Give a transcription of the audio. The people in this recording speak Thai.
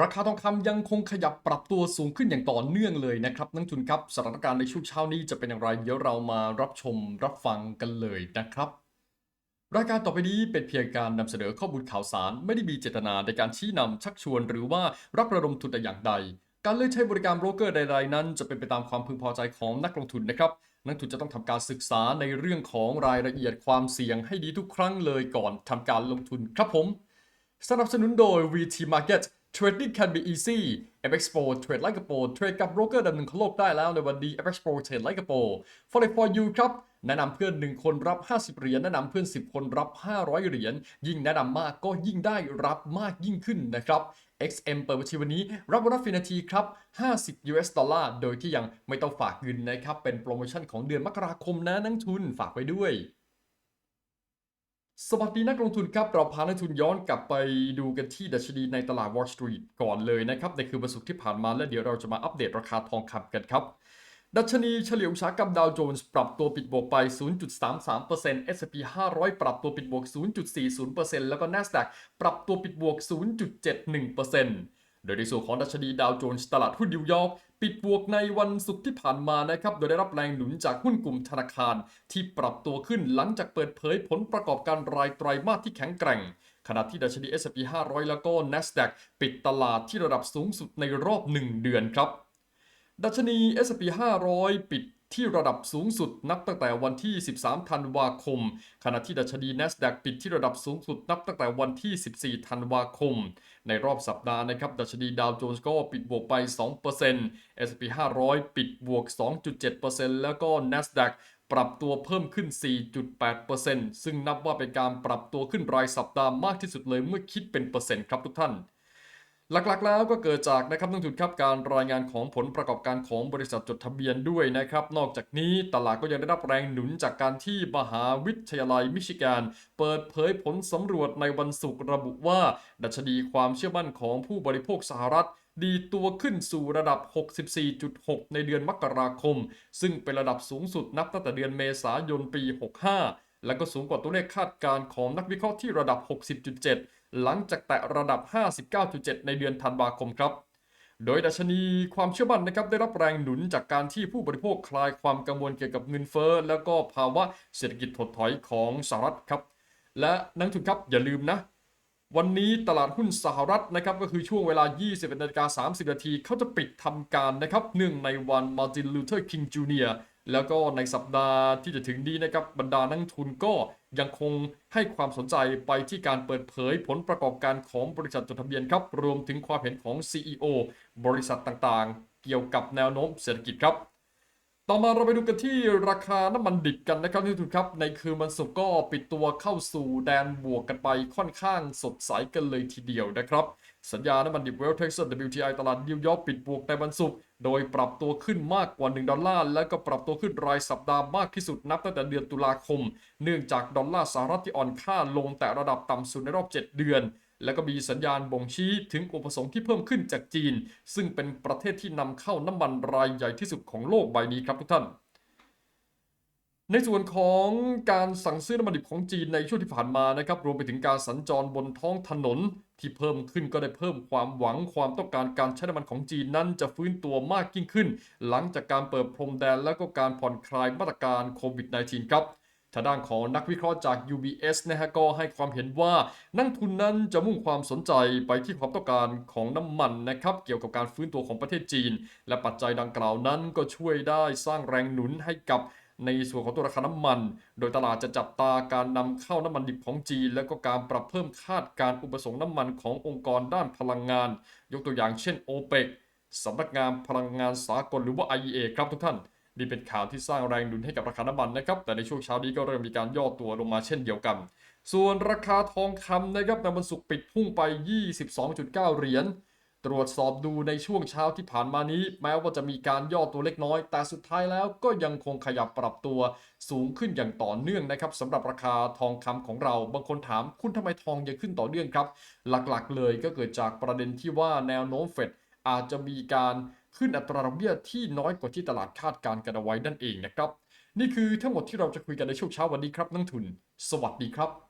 ราคาทองคำยังคงขยับปรับตัวสูงขึ้นอย่างต่อเนื่องเลยนะครับนักทุนครับสถานการณ์ในช่วงเช้านี้จะเป็นอย่างไรเดี๋ยวเรามารับชมรับฟังกันเลยนะครับรายการต่อไปนี้เป็นเพียงการนำเสนอข้อมูลข่าวสาร ไม่ได้มีเจตนาในการชี้นำชักชวน หรือว่ารับระดมทุนแต่อย่างใด การเลือกใช้บริการโบรกเกอร์ใด ๆ นั้น จะเป็นไปตามความพึงพอใจของนักลงทุนนะครับนักทุนจะต้องทำการศึกษาในเรื่องของรายละเอียดความเสี่ยงให้ดีทุกครั้งเลยก่อนทำการลงทุนครับผม สนับสนุนโดย VT Market Trading can be easy FX Pro Trade like a pro เทรดกับโบรกเกอร์ดับหนึ่งของโลกได้แล้วในวันนี้ FX Pro Trade like a pro Follow for you ครับแนะนำเพื่อน 1 คนรับ 50 เหรียญแนะนำเพื่อน 10 คนรับ 500 เหรียญยิ่งแนะนำมากก็ยิ่งได้รับมากยิ่งขึ้นนะครับ XM เปิดบัญชีวันนี้ รับบนัสฟรีนาทีครับ 50 US ดอลลาร์โดยที่ยังไม่ต้องฝากเงินนะครับ เป็นโปรโมชั่นของเดือนมกราคมนะนักทุนฝากไว้ด้วย สวัสดีนักลงทุนครับ เราพานักทุนย้อนกลับไปดูกันที่ดัชนีในตลาด Wall Street ก่อนเลยนะครับ ในคืนวันศุกร์ที่ผ่านมาและเดี๋ยวเราจะมาอัปเดตราคาทองคำกันครับ ดัชนีเฉลี่ยอุตสาหกรรมดาวโจนส์ปรับตัวปิดบวกไป 0.33% S&P 500 ปรับตัวปิดบวก 0.40%แล้วก็ NASDAQ ปรับตัวปิดบวก 0.71%โดยในส่วนของดัชนีดาวโจนส์ตลาดหุ้นนิวยอร์ก ปิดบวกในวันศุกร์ที่ผ่านมานะครับ โดยได้รับแรงหนุนจากหุ้นกลุ่มธนาคาร ที่ปรับตัวขึ้นหลังจากเปิดเผยผลประกอบการรายไตรมาสที่แข็งแกร่ง ขณะที่ดัชนี S&P 500 แล้วก็ NASDAQ ปิดตลาดที่ระดับสูงสุดในรอบ 1 เดือนครับ ดัชนี S&P 500 ปิด ที่ระดับสูงสุดนับตั้งแต่วันที่ 13 ธันวาคม ขณะที่ดัชนี NASDAQ ปิดที่ระดับสูงสุดนับตั้งแต่วันที่ 14 ธันวาคม ในรอบสัปดาห์นะครับ ดัชนีดาวโจนส์ก็ปิดบวกไป 2% S&P 500 ปิดบวก 2.7%แล้วก็ NASDAQ ปรับตัวเพิ่มขึ้น 4.8%ซึ่งนับว่าเป็นการปรับตัวขึ้นรายสัปดาห์มากที่สุดเลยเมื่อคิดเป็นเปอร์เซ็นต์ครับทุกท่าน หลักๆแล้วก็เกิดจากนะครับนักทุนครับการรายงานของผลประกอบการของบริษัทจดทะเบียนด้วยนะครับ นอกจากนี้ตลาดก็ยังได้รับแรงหนุนจากการที่มหาวิทยาลัยมิชิแกน เปิดเผยผลสำรวจในวันศุกร์ระบุว่า ดัชนีความเชื่อมั่นของผู้บริโภคสหรัฐดีตัวขึ้นสู่ระดับ 64.6 ในเดือนมกราคม ซึ่งเป็นระดับสูงสุดนับตั้งแต่เดือนเมษายนปี 65 และก็สูงกว่าตัวเลขคาดการณ์ของนักวิเคราะห์ที่ระดับ 60.7 หลังจากแตะระดับ 59.7 ในเดือนธันวาคมครับ โดยดัชนีความเชื่อมั่นนะครับได้รับแรงหนุนจากการที่ผู้บริโภคคลายความกังวลเกี่ยวกับเงินเฟ้อแล้วก็ภาวะเศรษฐกิจถดถอยของสหรัฐครับ และนักทุนครับอย่าลืมนะ วันนี้ตลาดหุ้นสหรัฐนะครับก็คือช่วงเวลา 21นาฬิกา30 นาทีเขาจะปิดทำการนะครับเนื่องในวัน Martin Luther King Jr. แล้วก็ในสัปดาห์ที่จะถึงนี้นะครับบรรดานักทุนก็ ยังคงให้ความสนใจไปที่การเปิดเผยผลประกอบการของบริษัทจดทะเบียนครับ รวมถึงความเห็นของ CEO บริษัทต่างๆ เกี่ยวกับแนวโน้มเศรษฐกิจครับ ต่อมาเราไปดูกันที่ราคาน้ำมันดิบกันนะครับที่ทุนครับในคืนวันศุกร์ก็ปิดตัวเข้าสู่แดนบวกกันไปค่อนข้างสดใสกันเลยทีเดียวนะครับ สัญญาน้ำมันดิบเวลเท็กซัส WTI ตลาดนิวยอร์กปิดบวกในวันศุกร์โดยปรับตัวขึ้นมากกว่า 1 ดอลลาร์ และก็ปรับตัวขึ้นรายสัปดาห์มากที่สุดนับตั้งแต่เดือนตุลาคม เนื่องจากดอลลาร์สหรัฐที่อ่อนค่าลงแต่ระดับต่ำสุดในรอบ 7 เดือน แล้วก็มีสัญญาณบ่งชี้ถึงอุปสงค์ที่เพิ่มขึ้นจากจีน ซึ่งเป็นประเทศที่นำเข้าน้ำมันรายใหญ่ที่สุดของโลกใบนี้ครับทุกท่าน ในส่วนของการสั่งซื้อน้ำมันดิบของจีนในช่วงที่ผ่านมานะครับรวมไปถึงการสัญจรบนท้องถนน ที่เพิ่มขึ้นก็ได้เพิ่มความหวังความต้องการการใช้น้ำมันของจีนนั้นจะฟื้นตัวมากยิ่งขึ้น หลังจากการเปิดพรมแดนและก็การผ่อนคลายมาตรการโควิด -19 ครับ ทางด้านของนักวิเคราะห์จาก UBS นะฮะก็ให้ความเห็นว่านักทุนนั้นจะมุ่งความสนใจไปที่ความต้องการของน้ำมันนะครับเกี่ยวกับการฟื้นตัวของประเทศจีน และปัจจัยดังกล่าวนั้นก็ช่วยได้สร้างแรงหนุนให้กับในส่วนของตัวราคาน้ำมัน โดยตลาดจะจับตาการนำเข้าน้ำมันดิบของจีน และก็การปรับเพิ่มคาดการอุปสงค์น้ำมันขององค์กรด้านพลังงาน ยกตัวอย่างเช่น OPEC สำนักงานพลังงานสากลหรือว่า IEA ครับทุกท่าน นี่เป็นข่าวที่สร้างแรงหนุนให้กับราคาน้ำมันนะครับ แต่ในช่วงเช้านี้ก็เริ่มมีการย่อตัวลงมาเช่นเดียวกัน ส่วนราคาทองคำนะครับในวันศุกร์ปิดพุ่งไป 22.9 เหรียญ ตรวจสอบดูในช่วงเช้าที่ผ่านมานี้ แม้ว่าจะมีการย่อตัวเล็กน้อย แต่สุดท้ายแล้วก็ยังคงขยับปรับตัวสูงขึ้นอย่างต่อเนื่องนะครับสำหรับราคาทองคำของเรา บางคนถามคุณทำไมทองยังขึ้นต่อเนื่องครับ หลักๆเลยก็เกิดจากประเด็นที่ว่าแนวโน้มเฟดอาจจะมีการ ขึ้นอัตราดอกเบี้ยที่น้อยกว่าที่ตลาดคาดการณ์กันเอาไว้นั่นเองนะครับ นี่คือทั้งหมดที่เราจะคุยกันในช่วงเช้าวันนี้ครับนักทุน สวัสดีครับ